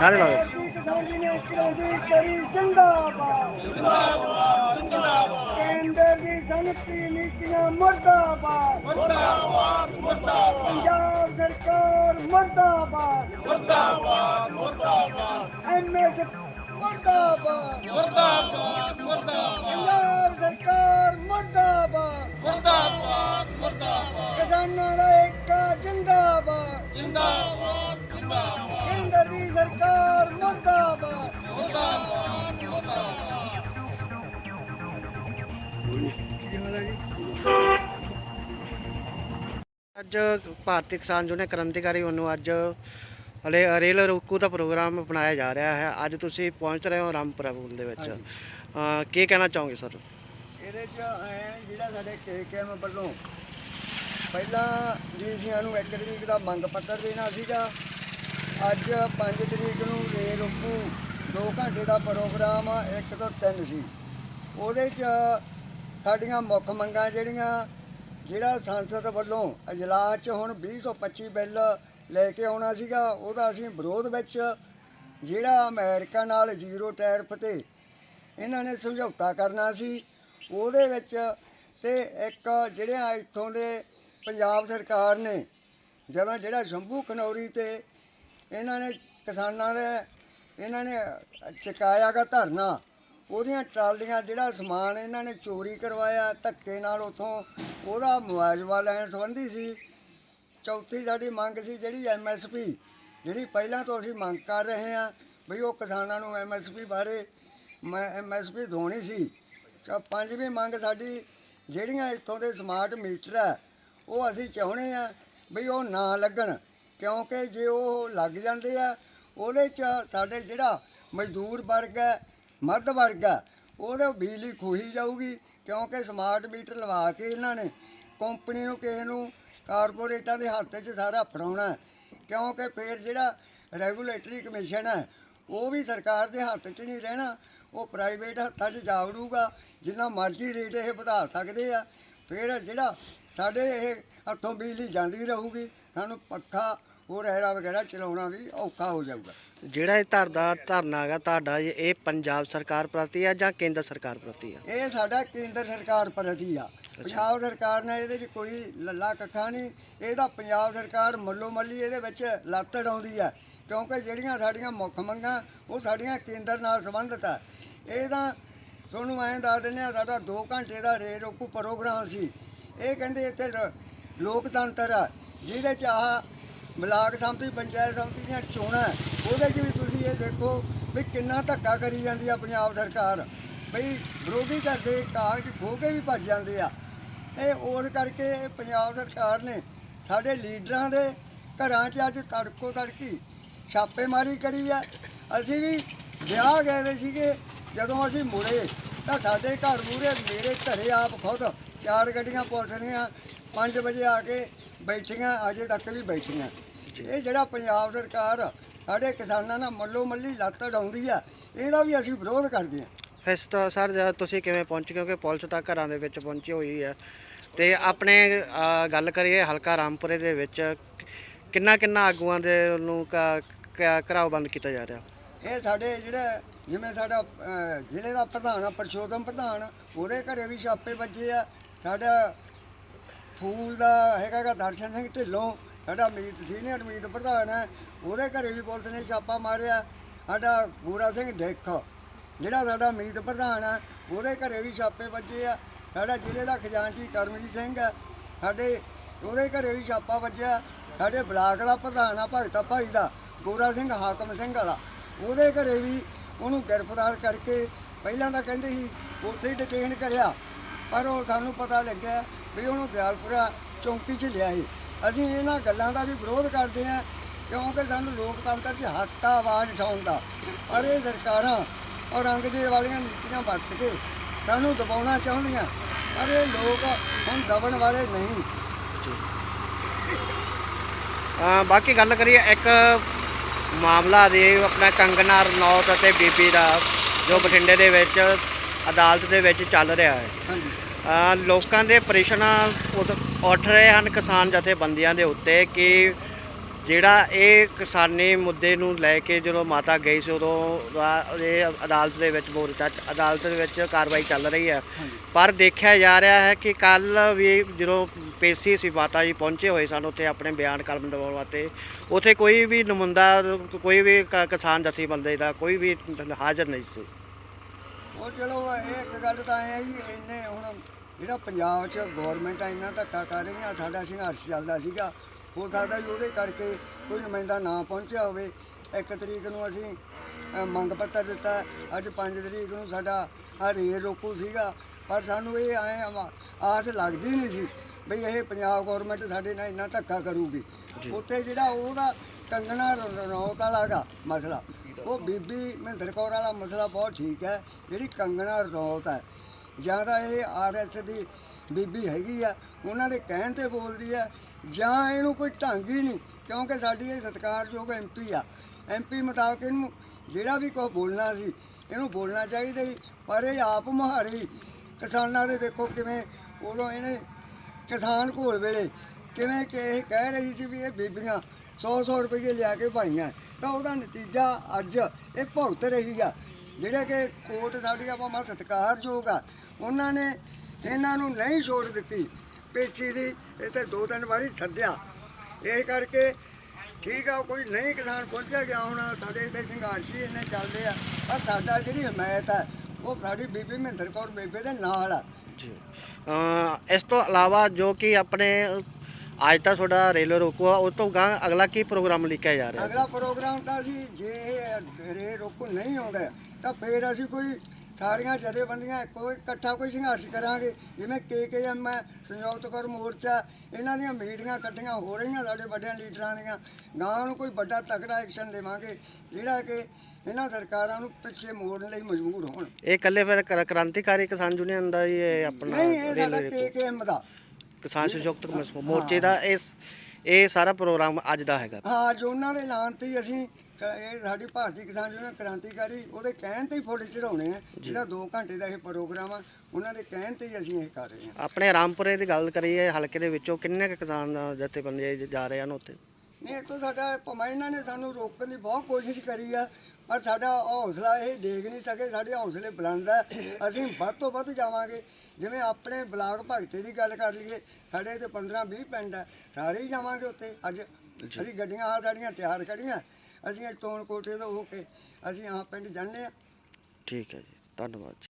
ਨਾਰੇ ਲਾਓ ਜਿੰਦਾਬਾਦ ਜਿੰਦਾਬਾਦ ਕੇਂਦਰ ਦੀ ਸੰਪਤੀ ਨੀਤੀਆਂ ਮਰਦਾਬਾਦ ਮਰਦਾਬਾਦ ਮਰਦਾਬਾਦ। ਪੰਜਾਬ ਸਰਕਾਰ ਮਰਦਾਬਾਦ ਮਰਦਾਬਾਦ ਮਰਦਾਬਾਦ ਐਮਐਸ ਮਰਦਾਬਾਦ। ਮਰਦਾਬਾਦ। ਅੱਜ ਭਾਰਤੀ ਕਿਸਾਨ ਯੂਨੀਅਨ ਕ੍ਰਾਂਤੀਕਾਰੀ ਵੱਲੋਂ ਅੱਜ ਹਲੇ ਰੇਲ ਰੋਕੂ ਦਾ ਪ੍ਰੋਗਰਾਮ ਬਣਾਇਆ ਜਾ ਰਿਹਾ ਹੈ। ਅੱਜ ਤੁਸੀਂ ਪਹੁੰਚ ਰਹੇ ਹੋ ਰਾਮਪੁਰਾ ਪੁਲ ਦੇ ਵਿੱਚ। ਕੀ ਕਹਿਣਾ ਚਾਹੋਗੇ ਸਰ? ਇਹਦੇ ਚ ਐ ਜਿਹੜਾ ਸਾਡੇ ਕੇਕੇਐਮ ਵੱਲੋਂ ਪਹਿਲਾਂ ਡੀਸੀਆਂ ਨੂੰ 1 ਤਰੀਕ ਦਾ ਮੰਗ ਪੱਤਰ ਦੇਣਾ ਸੀਗਾ ਅੱਜ 5 ਤਰੀਕ ਨੂੰ ਰੇਲ ਰੋਕੂ 2 ਘੰਟੇ ਦਾ ਪ੍ਰੋਗਰਾਮ 1 ਤੋਂ 3 ਸੀ। ਉਹਦੇ ਚ ਸਾਡੀਆਂ ਮੁੱਖ ਮੰਗਾਂ ਜਿਹੜੀਆਂ ਜਿਹੜਾ ਸੰਸਦ ਵੱਲੋਂ ਇਜਲਾਸ 'ਚ ਹੁਣ 2025 ਬਿੱਲ ਲੈ ਕੇ ਆਉਣਾ ਸੀਗਾ, ਉਹਦਾ ਅਸੀਂ ਵਿਰੋਧ ਵਿੱਚ ਜਿਹੜਾ ਅਮਰੀਕਾ ਨਾਲ ਜ਼ੀਰੋ ਟੈਰਫ ਤੇ ਇਹਨਾਂ ਨੇ ਸਮਝੌਤਾ ਕਰਨਾ ਸੀ, ਉਹਦੇ ਵਿੱਚ ਤੇ ਇੱਕ ਜਿਹੜਿਆਂ ਇੱਥੋਂ ਦੇ ਪੰਜਾਬ ਸਰਕਾਰ ਨੇ ਜਦੋਂ ਜਿਹੜਾ ਸ਼ੰਭੂ ਖਨੌਰੀ ਤੇ ਇਹਨਾਂ ਨੇ ਕਿਸਾਨਾਂ ਦੇ, ਇਹਨਾਂ ਨੇ ਚੁਕਾਇਆ ਗਾ ਧਰਨਾ ਉਹਦੀਆਂ ਟਰਾਲੀਆਂ ਜਿਹੜਾ ਸਮਾਨ ਇਹਨਾਂ ਨੇ ਚੋਰੀ ਕਰਵਾਇਆ, ਧੱਕੇ ਨਾਲ ਉਥੋਂ ਉਹਦਾ ਮੁਆਵਜ਼ਾ ਲੈਣ ਸੰਬੰਧੀ ਸੀ। ਚੌਥੀ ਸਾਡੀ ਮੰਗ ਸੀ ਜਿਹੜੀ ਐਮਐਸਪੀ ਜਿਹੜੀ ਪਹਿਲਾਂ ਤੋਂ ਅਸੀਂ ਮੰਗ ਕਰ ਰਹੇ ਹਾਂ ਵੀ ਉਹ ਕਿਸਾਨਾਂ ਨੂੰ ਐਮਐਸਪੀ ਬਾਰੇ ਮੈਂ ਐਮਐਸਪੀ ਦੋਣੀ ਸੀ। ਤਾਂ ਪੰਜਵੀਂ ਮੰਗ ਸਾਡੀ ਜਿਹੜੀਆਂ ਇੱਥੋਂ ਦੇ ਸਮਾਰਟ ਮੀਟਰ ਹੈ ਉਹ ਅਸੀਂ ਚਾਹੁੰਦੇ ਆ ਵੀ ਉਹ ਨਾ ਲੱਗਣ, ਕਿਉਂਕਿ ਜੇ ਉਹ ਲੱਗ ਜਾਂਦੇ ਆ, ਉਹਦੇ ਚ ਸਾਡੇ ਜਿਹੜਾ ਮਜ਼ਦੂਰ ਵਰਗ ਹੈ ਮੱਧ ਵਰਗ ਹੈ ਉਹਦੇ ਬਿਜਲੀ ਖੋਹੀ ਜਾਊਗੀ ਕਿਉਂਕਿ ਸਮਾਰਟ ਮੀਟਰ ਲਵਾ ਕੇ ਇਹਨਾਂ ਨੇ ਕੰਪਨੀ ਨੂੰ ਕਿਸੇ ਨੂੰ ਕਾਰਪੋਰੇਟਾਂ ਦੇ ਹੱਥ 'ਚ ਸਾਰਾ ਫੜਾਉਣਾ ਕਿਉਂਕਿ ਫਿਰ ਜਿਹੜਾ ਰੈਗੂਲੇਟਰੀ ਕਮਿਸ਼ਨ ਹੈ, ਉਹ ਵੀ ਸਰਕਾਰ ਦੇ ਹੱਥ 'ਚ ਨਹੀਂ ਰਹਿਣਾ। ਉਹ ਪ੍ਰਾਈਵੇਟ ਹੱਥਾਂ 'ਚ ਜਾ ਵੜੂਗਾ ਜਿੰਨਾ ਮਰਜ਼ੀ ਰੇਟ ਇਹ ਵਧਾ ਸਕਦੇ ਆ। ਫਿਰ ਜਿਹੜਾ ਸਾਡੇ ਇਹ ਹੱਥੋਂ ਬਿਜਲੀ ਜਾਂਦੀ ਰਹੂਗੀ, ਸਾਨੂੰ ਪੱਖਾ ਹੋਰ ਐਰਾ ਵਗੈਰਾ ਚਲਾਉਣਾ ਵੀ ਔਖਾ ਹੋ ਜਾਊਗਾ। ਜਿਹੜਾ ਇਹ ਧਰਦਾ ਧਰਨਾ ਹੈਗਾ ਤੁਹਾਡਾ ਇਹ ਪੰਜਾਬ ਸਰਕਾਰ ਪ੍ਰਤੀ ਹੈ ਜਾਂ ਕੇਂਦਰ ਸਰਕਾਰ ਪ੍ਰਤੀ ਹੈ ਇਹ ਸਾਡਾ ਕੇਂਦਰ ਸਰਕਾਰ ਪ੍ਰਤੀ ਆ। ਪੰਜਾਬ ਸਰਕਾਰ ਨੇ ਇਹਦੇ 'ਚ ਕੋਈ ਲੱਲਾ ਕੱਖਾ ਨਹੀਂ। ਇਹਦਾ ਪੰਜਾਬ ਸਰਕਾਰ ਮੱਲੋ ਮੱਲੀ ਇਹਦੇ ਵਿੱਚ ਲੱਤ ਡਾਉਂਦੀ ਆ। ਕਿਉਂਕਿ ਜਿਹੜੀਆਂ ਸਾਡੀਆਂ ਮੁੱਖ ਮੰਗਾਂ ਉਹ ਸਾਡੀਆਂ ਕੇਂਦਰ ਨਾਲ ਸੰਬੰਧਿਤ ਆ। ਇਹ ਤਾਂ ਤੁਹਾਨੂੰ ਐਂ ਦੱਸ ਦਿੰਦੇ ਆ ਸਾਡਾ 2 ਘੰਟੇ ਦਾ ਰੇ ਰੋਕੂ ਪ੍ਰੋਗਰਾਮ ਸੀ। ਇਹ ਕਹਿੰਦੇ ਇੱਥੇ ਲੋਕਤੰਤਰ ਆ ਜਿਹਦੇ 'ਚ ਆਹ ਬਲਾਕ ਸੰਮਤੀ, ਪੰਚਾਇਤ ਸੰਮਤੀ ਦੀਆਂ ਚੋਣਾਂ ਉਹਦੇ 'ਚ ਵੀ ਤੁਸੀਂ ਇਹ ਦੇਖੋ ਵੀ ਕਿੰਨਾ ਧੱਕਾ ਕਰੀ ਜਾਂਦੀ ਆ ਪੰਜਾਬ ਸਰਕਾਰ। ਬਈ ਵਿਰੋਧੀ ਕਰਦੇ ਕਾਗਜ਼ ਖੋ ਕੇ ਵੀ ਭੱਜ ਜਾਂਦੇ ਆ। ਇਹ ਉਸ ਕਰਕੇ ਪੰਜਾਬ ਸਰਕਾਰ ਨੇ ਸਾਡੇ ਲੀਡਰਾਂ ਦੇ ਘਰਾਂ 'ਚ ਅੱਜ ਤੜਕੋ ਤੜਕੀ ਛਾਪੇਮਾਰੀ ਕਰੀ ਆ। ਅਸੀਂ ਵੀ ਵਿਆਹ ਗਏ ਵੇ ਸੀਗੇ। ਜਦੋਂ ਅਸੀਂ ਮੁੜੇ ਤਾਂ ਸਾਡੇ ਘਰ ਮੂਹਰੇ ਮੇਰੇ ਘਰੇ ਆਪ ਖੁਦ ਚਾਰ ਗੱਡੀਆਂ ਪੁਲਿਸ ਦੀਆਂ 5 ਵਜੇ ਆ ਕੇ ਬੈਠੀਆਂ, ਅਜੇ ਤੱਕ ਵੀ ਬੈਠੀਆਂ। ਇਹ ਜਿਹੜਾ ਪੰਜਾਬ ਸਰਕਾਰ ਸਾਡੇ ਕਿਸਾਨਾਂ ਨਾਲ ਮੱਲੋ ਮੱਲੀ ਲੱਤ ਡਾਉਂਦੀ ਆ ਇਹਦਾ ਵੀ ਅਸੀਂ ਵਿਰੋਧ ਕਰਦੇ ਹਾਂ। ਇਸ ਤੋਂ ਸਰ ਜਦ ਤੁਸੀਂ ਕਿਵੇਂ ਪਹੁੰਚ ਕਿਉਂਕਿ ਪੁਲਿਸ ਤਾਂ ਘਰਾਂ ਦੇ ਵਿੱਚ ਪਹੁੰਚੀ ਹੋਈ ਹੈ। ਤੇ ਆਪਣੇ ਗੱਲ ਕਰੀਏ ਹਲਕਾ ਰਾਮਪੁਰੇ ਦੇ ਵਿੱਚ ਕਿੰਨਾ ਕਿੰਨਾ ਆਗੂਆਂ ਦੇ ਨੂੰ ਘਰਾਓ ਬੰਦ ਕੀਤਾ ਜਾ ਰਿਹਾ? ਇਹ ਸਾਡੇ ਜਿਹੜੇ ਜਿਵੇਂ ਸਾਡਾ ਅਹ, ਜ਼ਿਲ੍ਹੇ ਦਾ ਪ੍ਰਧਾਨ ਆ ਪਰਸ਼ੋਤਮ ਪ੍ਰਧਾਨ ਉਹਦੇ ਘਰੇ ਵੀ ਛਾਪੇ ਵੱਜੇ ਆ। ਸਾਡਾ ਫੂਲ ਦਾ ਹੈਗਾ ਗਾ ਦਰਸ਼ਨ ਸਿੰਘ ਢਿੱਲੋਂ ਸਾਡਾ ਮੀਤ ਸੀਨੀਅਰ ਮੀਤ ਪ੍ਰਧਾਨ ਹੈ, ਉਹਦੇ ਘਰੇ ਵੀ ਪੁਲਿਸ ਨੇ ਛਾਪਾ ਮਾਰਿਆ। ਸਾਡਾ ਗੋਰਾ ਸਿੰਘ ਡੇਖ, ਜਿਹੜਾ ਸਾਡਾ ਮੀਤ ਪ੍ਰਧਾਨ ਹੈ, ਉਹਦੇ ਘਰੇ ਵੀ ਛਾਪੇ ਵੱਜੇ ਆ। ਸਾਡਾ ਜ਼ਿਲ੍ਹੇ ਦਾ ਖਜ਼ਾਨਚੀ ਕਰਮਜੀਤ ਸਿੰਘ ਹੈ, ਸਾਡੇ ਉਹਦੇ ਘਰੇ ਵੀ ਛਾਪਾ ਵੱਜਿਆ। ਸਾਡੇ ਬਲਾਕ ਦਾ ਪ੍ਰਧਾਨ ਆ ਭਗਤਾ ਭਾਈ ਦਾ ਗੋਰਾ ਸਿੰਘ ਹਾਕਮ ਸਿੰਘ ਵਾਲਾ। ਉਹਦੇ ਘਰੇ ਵੀ ਉਹਨੂੰ ਗ੍ਰਿਫਤਾਰ ਕਰਕੇ ਪਹਿਲਾਂ ਤਾਂ ਕਹਿੰਦੇ ਸੀ, ਉੱਥੇ ਹੀ ਡਿਟੇਨ ਕਰਿਆ, ਪਰ ਉਹ ਸਾਨੂੰ ਪਤਾ ਲੱਗਿਆ ਵੀ ਉਹਨੂੰ ਦਿਆਲਪੁਰਾ ਚੌਂਕੀ 'ਚ ਲਿਆ ਸੀ ਅਸੀਂ ਇਹਨਾਂ ਗੱਲਾਂ ਦਾ ਵੀ ਵਿਰੋਧ ਕਰਦੇ ਹਾਂ ਕਿਉਂਕਿ ਸਾਨੂੰ ਲੋਕਤੰਤਰ 'ਚ ਹੱਕ ਆ ਆਵਾਜ਼ ਉਠਾਉਣ ਦਾ। ਪਰ ਇਹ ਸਰਕਾਰਾਂ ਔਰ ਅੰਗਰੇਜ਼ ਵਾਲੀਆਂ ਨੀਤੀਆਂ ਵਰਤ ਕੇ ਸਾਨੂੰ ਦਬਾਉਣਾ ਚਾਹੁੰਦੀਆਂ ਪਰ ਇਹ ਲੋਕ ਹੁਣ ਦਬਣ ਵਾਲੇ ਨਹੀਂ। ਬਾਕੀ ਗੱਲ ਕਰੀਏ ਇੱਕ ਮਾਮਲਾ ਦੇ ਆਪਣਾ ਕੰਗਨਾ ਰਣੌਤ ਅਤੇ ਬੀਬੀ ਦਾ ਜੋ ਬਠਿੰਡੇ ਦੇ ਵਿੱਚ ਅਦਾਲਤ ਦੇ ਵਿੱਚ ਚੱਲ ਰਿਹਾ ਹੈ। ਹਾਂਜੀ। ਲੋਕਾਂ ਦੇ ਪ੍ਰੇਸ਼ਨ ਉੱਠ ਰਹੇ ਹਨ ਕਿਸਾਨ ਜਥੇਬੰਦੀਆਂ ਦੇ ਉੱਤੇ ਕਿ ਜਿਹੜਾ ਇਹ ਕਿਸਾਨੀ ਮੁੱਦੇ ਨੂੰ ਲੈ ਕੇ ਜਦੋਂ ਮਾਤਾ ਗਈ ਸੀ ਉਦੋਂ ਇਹ ਅਦਾਲਤ ਦੇ ਵਿੱਚ ਮੋਰਚਾ ਅਦਾਲਤ ਦੇ ਵਿੱਚ ਕਾਰਵਾਈ ਚੱਲ ਰਹੀ ਹੈ। ਪਰ ਦੇਖਿਆ ਜਾ ਰਿਹਾ ਹੈ ਕਿ ਕੱਲ ਵੀ ਜਦੋਂ ਪੇਸ਼ੀ ਸੀ ਮਾਤਾ ਜੀ ਪਹੁੰਚੇ ਹੋਏ ਸਨ ਉੱਥੇ ਆਪਣੇ ਬਿਆਨ ਕਲਮ ਦਿਵਾਉਣ ਵਾਸਤੇ ਉੱਥੇ ਕੋਈ ਵੀ ਨੁਮਾਇੰਦਾ ਕੋਈ ਵੀ ਕਿਸਾਨ ਜਥੇਬੰਦੀ ਦਾ ਕੋਈ ਵੀ ਹਾਜ਼ਰ ਨਹੀਂ ਸੀ। ਉਹ ਚਲੋ ਇਹ ਇੱਕ ਗੱਲ ਤਾਂ ਐ ਜੀ ਇੰਨੇ ਹੁਣ ਜਿਹੜਾ ਪੰਜਾਬ 'ਚ ਗਵਰਨਮੈਂਟ ਆ ਇੰਨਾ ਧੱਕਾ ਕਰ ਰਹੀ ਆ ਸਾਡਾ ਸੰਘਰਸ਼ ਚੱਲਦਾ ਸੀਗਾ। ਹੋ ਸਕਦਾ ਜੀ ਉਹਦੇ ਕਰਕੇ ਕੋਈ ਨੁਮਾਇੰਦਾ ਨਾ ਪਹੁੰਚਿਆ ਹੋਵੇ। ਇੱਕ ਤਰੀਕ ਨੂੰ ਅਸੀਂ ਅ, ਮੰਗ ਪੱਤਰ ਦਿੱਤਾ। ਅੱਜ 5 ਤਰੀਕ ਨੂੰ ਸਾਡਾ ਆ ਰੇਲ ਰੋਕੂ ਸੀਗਾ। ਪਰ ਸਾਨੂੰ ਇਹ ਐ ਆਸ ਲੱਗਦੀ ਨਹੀਂ ਸੀ ਬਈ ਇਹ ਪੰਜਾਬ ਗਵਰਨਮੈਂਟ ਸਾਡੇ ਨਾਲ ਇੰਨਾ ਧੱਕਾ ਕਰੂਗੀ। ਉੱਥੇ ਜਿਹੜਾ ਉਹਦਾ ਕੰਗਣਾ ਰਣੌਤ ਵਾਲਾ ਗਾ ਮਸਲਾ ਉਹ ਬੀਬੀ ਮਹਿੰਦਰ ਕੌਰ ਵਾਲਾ ਮਸਲਾ ਬਹੁਤ ਠੀਕ ਹੈ, ਜਿਹੜੀ ਕੰਗਣਾ ਰਣੌਤ ਹੈ। ਜਾਂ ਤਾਂ ਇਹ ਆਰਐਸ ਦੀ ਬੀਬੀ ਹੈਗੀ ਆ, ਉਹਨਾਂ ਦੇ ਕਹਿਣ ਤੇ ਬੋਲਦੀ ਆ ਜਾਂ ਇਹਨੂੰ ਕੋਈ ਢੰਗ ਹੀ ਨਹੀਂ, ਕਿਉਂਕਿ ਸਾਡੀ ਇਹ ਸਤਿਕਾਰਯੋਗ ਐਮਪੀ ਆ। ਐਮਪੀ ਮੁਤਾਬਕ ਇਹਨੂੰ ਜਿਹੜਾ ਵੀ ਕੋਈ ਬੋਲਣਾ ਸੀ, ਇਹਨੂੰ ਬੋਲਣਾ ਚਾਹੀਦਾ ਸੀ, ਪਰ ਇਹ ਆਪ ਮੁਹਾਰੀ ਕਿਸਾਨਾਂ ਦੇ ਦੇਖੋ ਕਿਵੇਂ ਉਦੋਂ ਇਹਨੇ ਕਿਸਾਨ ਘੋਲ ਵੇਲੇ ਕਿਵੇਂ ਕਿ ਇਹ ਕਹਿ ਰਹੀ ਸੀ ਵੀ ਇਹ ਬੀਬੀਆਂ 100-100 ਰੁਪਏ ਲਿਆ ਕੇ ਪਾਈਆਂ ਤਾਂ ਉਹਦਾ ਨਤੀਜਾ ਅੱਜ ਇਹ ਭੁਗਤ ਰਹੀ ਆ। ਜਿਹੜੇ ਕਿ ਕੋਰਟ ਸਾਡੀ ਆਪਾਂ ਮਾ ਸਤਿਕਾਰਯੋਗ ਆ। ਉਹਨਾਂ ਨੇ ਇਹਨਾਂ ਨੂੰ ਨਹੀਂ ਛੋੜ ਦਿੱਤੀ। ਪੇਸ਼ੀ ਦੀ ਇਹ ਤੇ ਦੋ ਤਿੰਨ ਵਾਰੀ ਸੱਦਿਆ। ਇਹ ਕਰਕੇ ਠੀਕ ਆ, ਕੋਈ ਨਹੀਂ ਕਿਸਾਨ ਪਹੁੰਚਿਆ ਗਿਆ ਹੋਣਾ। ਸਾਡੇ ਇੱਥੇ ਸੰਘਰਸ਼ੀ ਇੰਨੇ ਚੱਲਦੇ ਆ। ਪਰ ਸਾਡਾ ਜਿਹੜੀ ਹਮਾਇਤ ਹੈ ਉਹ ਸਾਡੀ ਬੀਬੀ ਮਹਿੰਦਰ ਕੌਰ ਬੇਬੇ ਦੇ ਨਾਲ ਆ। ਜੀ। ਇਸ ਤੋਂ ਇਲਾਵਾ ਜੋ ਕਿ ਆਪਣੇ ਅੱਜ ਤਾਂ ਤੁਹਾਡਾ ਰੇਲ ਰੋਕੋ ਆ ਉਹ ਤੋਂ ਗਾਂ ਅਗਲਾ ਕੀ ਪ੍ਰੋਗਰਾਮ ਲਿਖਿਆ ਜਾ ਰਿਹਾ? ਅਗਲਾ ਪ੍ਰੋਗਰਾਮ ਤਾਂ ਅਸੀਂ ਜੇ ਇਹ ਰੇ ਰੋਕੂ ਨਹੀਂ ਆਉਂਦਾ ਤਾਂ ਫੇਰ ਅਸੀਂ ਕੋਈ ਸਾਰੀਆਂ ਜਥੇਬੰਦੀਆਂ ਕੋਈ ਇਕੱਠਾ ਕੋਈ ਸੰਘਰਸ਼ ਕਰਾਂਗੇ। ਜਿਵੇਂ ਕੇਕੇਐਮ ਹੈ ਸੰਯੁਕਤ ਕਰ ਮੋਰਚਾ ਇਹਨਾਂ ਦੀਆਂ ਮੀਟਿੰਗਾਂ ਇਕੱਠੀਆਂ ਹੋ ਰਹੀਆਂ ਸਾਡੇ ਵੱਡਿਆਂ ਲੀਡਰਾਂ ਦੀਆਂ। ਗਾਂ ਨੂੰ ਕੋਈ ਵੱਡਾ ਤਕੜਾ ਐਕਸ਼ਨ ਦੇਵਾਂਗੇ ਜਿਹੜਾ ਕਿ ਇਹਨਾਂ ਸਰਕਾਰਾਂ ਨੂੰ ਪਿੱਛੇ ਮੋੜਨ ਲਈ ਮਜਬੂਰ ਹੋਣ। ਇਹ ਇਕੱਲੇ ਫਿਰ ਕ੍ਰਾ- ਕ੍ਰਾਂਤੀਕਾਰੀ ਕਿਸਾਨ ਯੂਨੀਅਨ ਦਾ ਹੀ ਇਹ ਆਪਣਾ ਨਹੀਂ ਇਹ ਸਾਡਾ। ਕੇਕੇਐਮ ਦਾ। ਕਿਸਾਨ ਸੰਯੁਕਤ ਮੋਰਚੇ ਦਾ ਇਸ ਇਹ ਸਾਰਾ ਪ੍ਰੋਗਰਾਮ ਅੱਜ ਦਾ ਹੈਗਾ। ਹਾਂ ਜੋ ਉਹਨਾਂ ਦੇ ਐਲਾਨ ਤੇ ਹੀ ਅਸੀਂ ਕ- ਇਹ ਸਾਡੀ ਭਾਰਤੀ ਕਿਸਾਨ ਯੂਨੀਅਨ ਕ੍ਰਾਂਤੀਕਾਰੀ ਉਹਦੇ ਕਹਿਣ ਤੇ ਹੀ ਫੋਟੋ ਚੜਾਉਣੇ ਆ। ਜਿਹੜਾ 2 ਘੰਟੇ ਦਾ ਇਹ ਪ੍ਰੋਗਰਾਮ ਆ ਉਹਨਾਂ ਦੇ ਕਹਿਣ ਤੇ ਹੀ ਅਸੀਂ ਇਹ ਕਰ ਰਹੇ ਹਾਂ। ਆਪਣੇ ਰਾਮਪੁਰੇ ਦੀ ਗੱਲ ਕਰੀਏ ਹਲਕੇ ਦੇ ਵਿੱਚੋਂ ਕਿੰਨੇ ਕੁ ਕਿਸਾਨ ਜਥੇਬੰਦੀਆਂ ਜਾ ਰਹੇ ਹਨ ਉੱਥੇ? ਨਹੀਂ ਇਹ ਤੋਂ ਸਾਡਾ ਇਹਨਾਂ ਨੇ ਸਾਨੂੰ ਰੋਕਣ ਦੀ ਬਹੁਤ ਕੋਸ਼ਿਸ਼ ਕਰੀ ਆ ਪਰ ਸਾਡਾ ਹੌਸਲਾ ਇਹ ਦੇਖ ਨਹੀਂ ਸਕੇ ਸਾਡੇ ਹੌਸਲੇ ਬੁਲੰਦ ਆ। ਅਸੀਂ ਵੱਧ ਤੋਂ ਵੱਧ ਜਾਵਾਂਗੇ। ਜਿਵੇਂ ਆਪਣੇ ਬਲਾਕ ਭਗਤੇ ਦੀ ਗੱਲ ਕਰ ਲਈਏ ਸਾਡੇ ਇੱਥੇ 15 20 ਪਿੰਡ ਆ ਸਾਰੇ ਹੀ ਜਾਵਾਂਗੇ ਉੱਥੇ। ਅੱਜ ਅਸੀਂ ਗੱਡੀਆਂ ਆ ਸਾਡੀਆਂ ਤਿਆਰ ਖੜੀਆਂ ਅਸੀਂ ਅੱਜ ਤੋਣ ਕੋਟੇ ਤੋਂ ਹੋ ਕੇ ਅਸੀਂ ਆਹ ਪਿੰਡ ਜਾਂਦੇ ਆ। ਠੀਕ ਹੈ ਜੀ ਧੰਨਵਾਦ